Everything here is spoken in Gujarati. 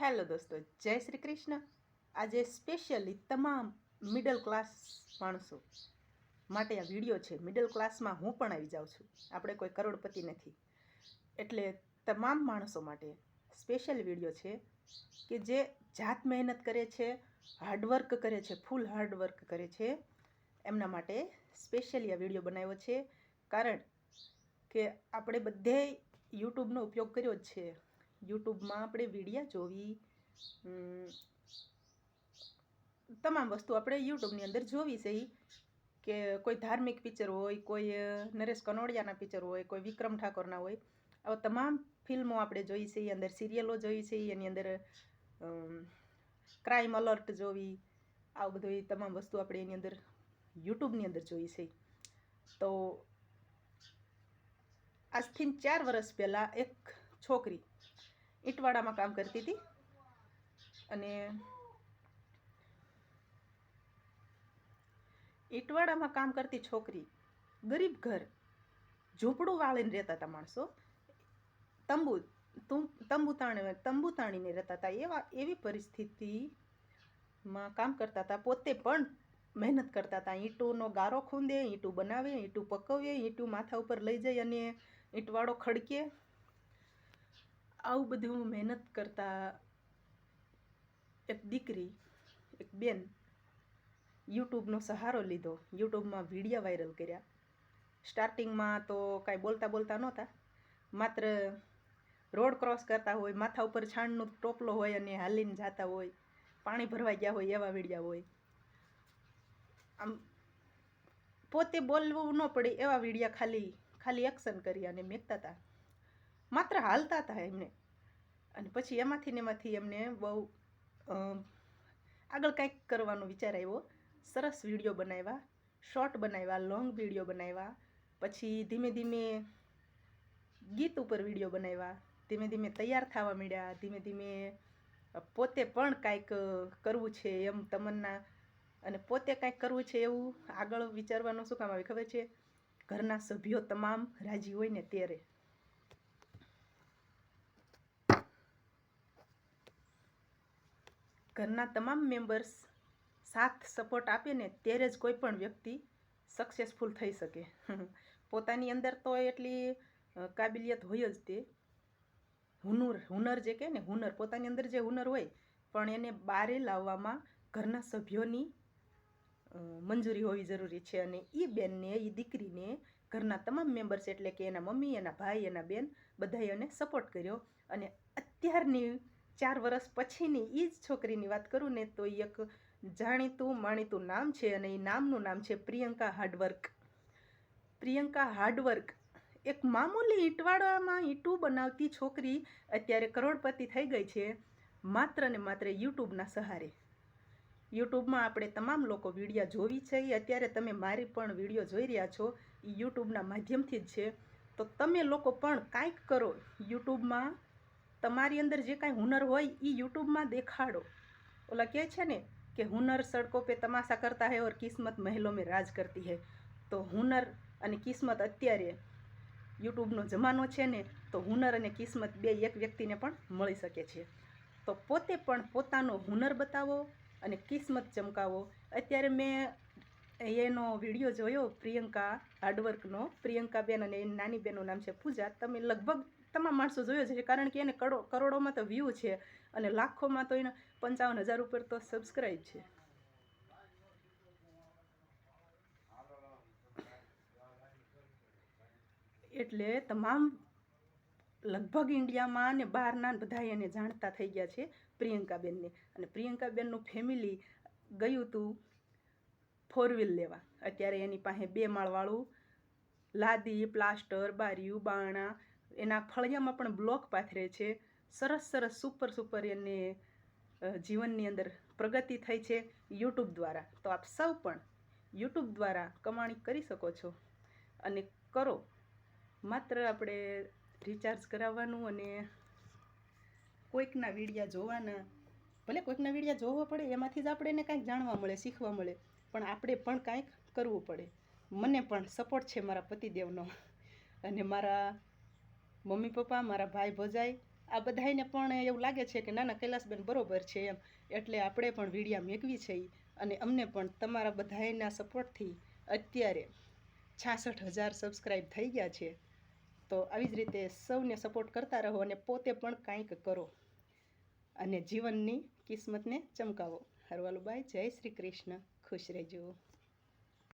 હેલો દોસ્તો, જય શ્રી કૃષ્ણ. આજે સ્પેશિયલી તમામ મિડલ ક્લાસ માણસો માટે આ વીડિયો છે. મિડલ ક્લાસમાં હું પણ આવી જાઉં છું. આપણે કોઈ કરોડપતિ નથી. એટલે તમામ માણસો માટે સ્પેશિયલ વીડિયો છે કે જે જાત મહેનત કરે છે હાર્ડવર્ક કરે છે ફૂલ હાર્ડવર્ક કરે છે. એમના માટે સ્પેશિયલી આ વીડિયો બનાવ્યો છે. કારણ કે આપણે બધે યુટ્યુબનો ઉપયોગ કર્યો જ છે. યુટ્યુબમાં આપણે વિડીયા જોવી તમામ વસ્તુ આપણે યુટ્યુબની અંદર જોવી છે કે કોઈ ધાર્મિક પિક્ચર હોય, કોઈ નરેશ કનોડિયાના પિક્ચર હોય, કોઈ વિક્રમ ઠાકોરના હોય. આવા તમામ ફિલ્મો આપણે જોઈ છે અંદર સિરિયલો જોઈ છે એની અંદર ક્રાઇમ અલર્ટ જોવી, આવું બધું તમામ વસ્તુ આપણે એની અંદર યુટ્યુબની અંદર જોઈ છે તો, આજથી ચાર વર્ષ પહેલાં એક છોકરી ઈંટવાડામાં કામ કરતી હતી. અને ઈંટવાડામાં કામ કરતી છોકરી ગરીબ ઘર, ઝૂંપડું વાળીને રહેતા હતા માણસો. તંબુ તંબુ તાણી તંબુ તાણીને રહેતા હતા. એવા, એવી પરિસ્થિતિમાં કામ કરતા હતા. પોતે પણ મહેનત કરતા હતા. ઈંટોનો ગારો ખૂંદે, ઈંટું બનાવે, ઈંટું પકવે, ઈંટું માથા ઉપર લઈ જઈ અને ઈંટવાળો ખડકે. આવું બધું મહેનત કરતા એક દીકરી, એક બેન યુટ્યુબનો સહારો લીધો. યુટ્યુબમાં વિડીયા વાયરલ કર્યા. સ્ટાર્ટિંગમાં તો કાંઈ બોલતા બોલતા નહોતા. માત્ર રોડ ક્રોસ કરતા હોય, માથા ઉપર છાણનો ટોપલો હોય અને હાલીને જતા હોય, પાણી ભરવા ગયા હોય એવા વિડીયા હોય. આમ પોતે બોલવું ન પડે એવા વિડીયા ખાલી ખાલી એક્શન કરી અને મેકતા હતા. માત્ર હાલતા હતા એમને. અને પછી એમાંથી ને એમાંથી એમને બહુ આગળ કંઈક કરવાનો વિચાર આવ્યો. સરસ વીડિયો બનાવ્યા શોર્ટ બનાવ્યા લોંગ વીડિયો બનાવ્યા. પછી ધીમે ધીમે ગીત ઉપર વીડિયો બનાવ્યા. ધીમે ધીમે તૈયાર થવા માંડ્યા. ધીમે ધીમે પોતે પણ કાંઈક કરવું છે એમ તમન્ના. અને પોતે કાંઈક કરવું છે એવું આગળ વિચારવાનું શું કામ આવે ખબર છે? ઘરના સભ્યો તમામ રાજી હોય ને ત્યારે. ઘરના તમામ મેમ્બર્સ સાથ સપોર્ટ આપે ને ત્યારે જ કોઈ પણ વ્યક્તિ સક્સેસફુલ થઈ શકે. પોતાની અંદર તો એટલી કાબિલિયત હોય જ તે. હુનર હુનર જે કહે ને, હુનર, પોતાની અંદર જે હુનર હોય, પણ એને બારે લાવવામાં ઘરના સભ્યોની મંજૂરી હોવી જરૂરી છે. અને એ બેનને એ દીકરીને ઘરના તમામ મેમ્બર્સ એટલે કે એના મમ્મી, એના ભાઈ, એના બેન બધાએ એને સપોર્ટ કર્યો. અને અત્યારની ચાર વર્ષ પછીની એ જ છોકરીની વાત કરું ને તો એક જાણીતું, માણીતું નામ છે અને એ નામનું નામ છે પ્રિયંકા હાર્ડવર્ક. પ્રિયંકા હાર્ડવર્ક એક મામૂલી ઈંટવાડામાં ઈંટું બનાવતી છોકરી અત્યારે કરોડપતિ થઈ ગઈ છે, માત્ર ને માત્ર યુટ્યુબના સહારે. યુટ્યુબમાં આપણે તમામ લોકો વિડીયા જોવી છે અત્યારે તમે મારી પણ વીડિયો જોઈ રહ્યા છો એ યુટ્યુબના માધ્યમથી જ છે. તો તમે લોકો પણ કાંઈક કરો યુટ્યુબમાં તમારી અંદર જે કાંઈ હુનર હોય એ યુટ્યુબમાં દેખાડો. ઓલા કહે છે ને કે હુનર સડકો પે તમાશા કરતા હે ઓર કિસ્મત મહેલો મેં રાજ કરતી હે. તો હુનર અને કિસ્મત અત્યારે યુટ્યુબનો જમાનો છે ને, તો હુનર અને કિસ્મત બે એક વ્યક્તિને પણ મળી શકે છે. તો પોતે પણ પોતાનો હુનર બતાવો અને કિસ્મત ચમકાવો. અત્યારે મેં એનો વીડિયો જોયો પ્રિયંકા હાર્ડવર્કનો. પ્રિયંકાબેન અને એની નાની બેનનું નામ છે પૂજા. તમે લગભગ તમામ માણસો જોયો છે, કારણ કે એને કરોડો કરોડોમાં તો વ્યૂ છે અને લાખોમાં તો એના પંચાવન હજાર ઉપર તો સબસ્ક્રાઈબ છે. એટલે તમામ લગભગ ઇન્ડિયામાં અને બહારના બધા એને જાણતા થઈ ગયા છે પ્રિયંકાબેનને. અને પ્રિયંકાબેનનું ફેમિલી ગયું હતું ફોર વ્હીલ લેવા. અત્યારે એની પાસે બે માળવાળું, લાદી પ્લાસ્ટર બારીયું, બારણા એના ફળિયામાં પણ બ્લોક પાથરે છે. સરસ સરસ સુપર સુપર એને જીવનની અંદર પ્રગતિ થઈ છે યુટ્યુબ દ્વારા. તો આપ સૌ પણ યુટ્યુબ દ્વારા કમાણી કરી શકો છો. અને કરો. માત્ર આપણે રિચાર્જ કરાવવાનું અને કોઈકના વિડીયા જોવાના, ભલે કોઈકના વિડીયા જોવો પડે, એમાંથી જ આપણે એને કાંઈક જાણવા મળે, શીખવા મળે, પણ આપણે પણ કાંઈક કરવું પડે. મને પણ સપોર્ટ છે મારા પતિદેવનો. અને મારા મમ્મી, પપ્પા, મારા ભાઈ, ભજાઈ, આ બધાયને પણ એવું લાગે છે કે ના ના કૈલાસબેન બરોબર છે એમ. એટલે આપણે પણ વીડિયા મેકવી છે અને અમને પણ તમારા બધાયના સપોર્ટથી અત્યારે છાસઠ હજાર સબસ્ક્રાઈબ થઈ ગયા છે. તો આવી જ રીતે સૌને સપોર્ટ કરતા રહો અને પોતે પણ કાંઈક કરો. અને જીવનની કિસ્મતને ચમકાવો. હરવાલું બાય જય શ્રી કૃષ્ણ. ખુશ રહેજો.